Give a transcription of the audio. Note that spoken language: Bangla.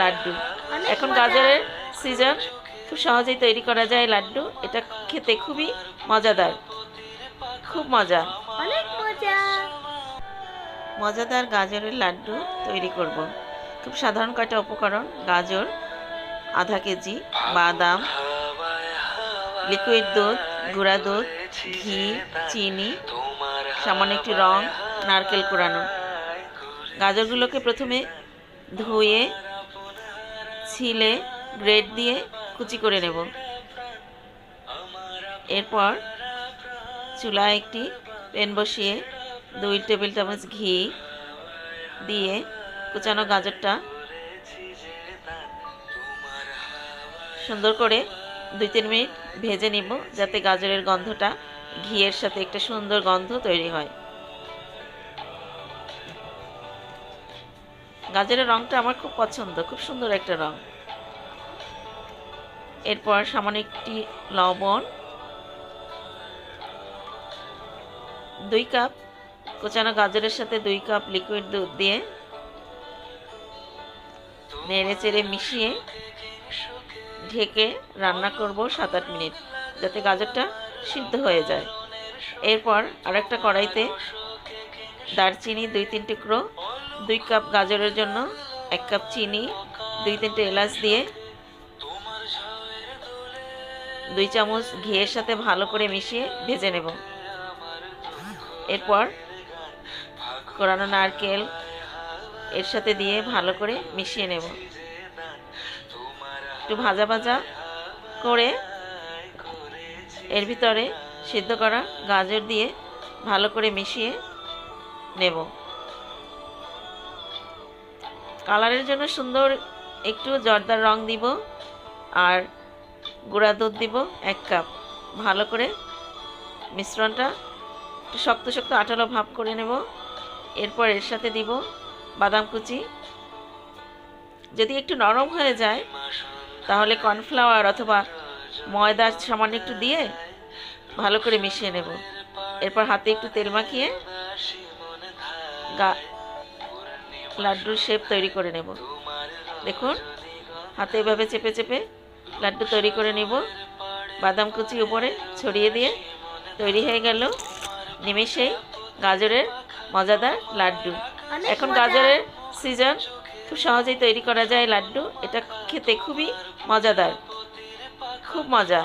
লাড্ডু। এখন গাজরের সিজন খুব সহজেই তৈরি করা যায় লাড্ডু। এটা খেতে খুবই মজাদার। খুব মজা। অনেক মজা। মজাদার গাজরের লাড্ডু তৈরি করব। খুব সাধারণ কয়টা উপকরণ? গাজর আধা কেজি বাদাম লিকুইড দুধ গুঁড়া দুধ ঘি চিনি সামান্য একটু রং নারকেল কোরানো গাজরগুলোকে প্রথমে ধুয়ে, ছিলে গ্রেড দিয়ে কুচি করে নেব। এরপর চুলায় একটি প্যান বসিয়ে দুই টেবিল চামচ ঘি দিয়ে কুচানো গাজরটা সুন্দর করে দুই তিন মিনিট ভেজে নিব, যাতে গাজরের গন্ধটা ঘিয়ের সাথে একটা সুন্দর গন্ধ তৈরি হয়। গাজরের রংটা আমার খুব পছন্দ, খুব সুন্দর একটা রং। এরপর সামান্য একটি লবণ, দুই কাপ কোচানো গাজরের সাথে দুই কাপ লিকুইড দুধ দিয়ে নেড়ে চেড়ে মিশিয়ে ঢেকে রান্না করব সাত আট মিনিট, যাতে গাজরটা সিদ্ধ হয়ে যায়। এরপর আরেকটা কড়াইতে দারচিনি দুই তিন টুকরো দুই কাপ গাজরের জন্য এক কাপ চিনি, দুই তিনটে এলাচ দিয়ে দুই চামচ ঘিয়ের সাথে ভালো করে মিশিয়ে ভেজে নেব। এরপর কোরানো নারকেল এর সাথে দিয়ে ভালো করে মিশিয়ে নেব। একটু ভাজা ভাজা করে এর ভিতরে সিদ্ধ করা গাজর দিয়ে ভালো করে মিশিয়ে নেব। কালারের জন্য সুন্দর একটু জর্দার রং দিব আর গুঁড়া দুধ দিব এক কাপ। ভালো করে মিশ্রণটা একটু শক্ত শক্ত আঠালো ভাব করে নেব। এরপর এর সাথে দিব বাদাম কুচি। যদি একটু নরম হয়ে যায়, তাহলে কর্নফ্লাওয়ার অথবা ময়দা সামান্য একটু দিয়ে ভালো করে মিশিয়ে নেব। এরপর হাতে একটু তেল মাখিয়ে গা লাড্ডুর শেপ তৈরি করে নেব। দেখুন হাতে এভাবে চেপে চেপে লাড্ডু তৈরি করে নিব। বাদাম কুচি উপরে ছড়িয়ে দিয়ে তৈরি হয়ে গেল নিমেষেই গাজরের মজাদার লাড্ডু। এখন গাজরের সিজন খুব সহজেই তৈরি করা যায় লাড্ডু। এটা খেতে খুবই মজাদার। খুব মজা।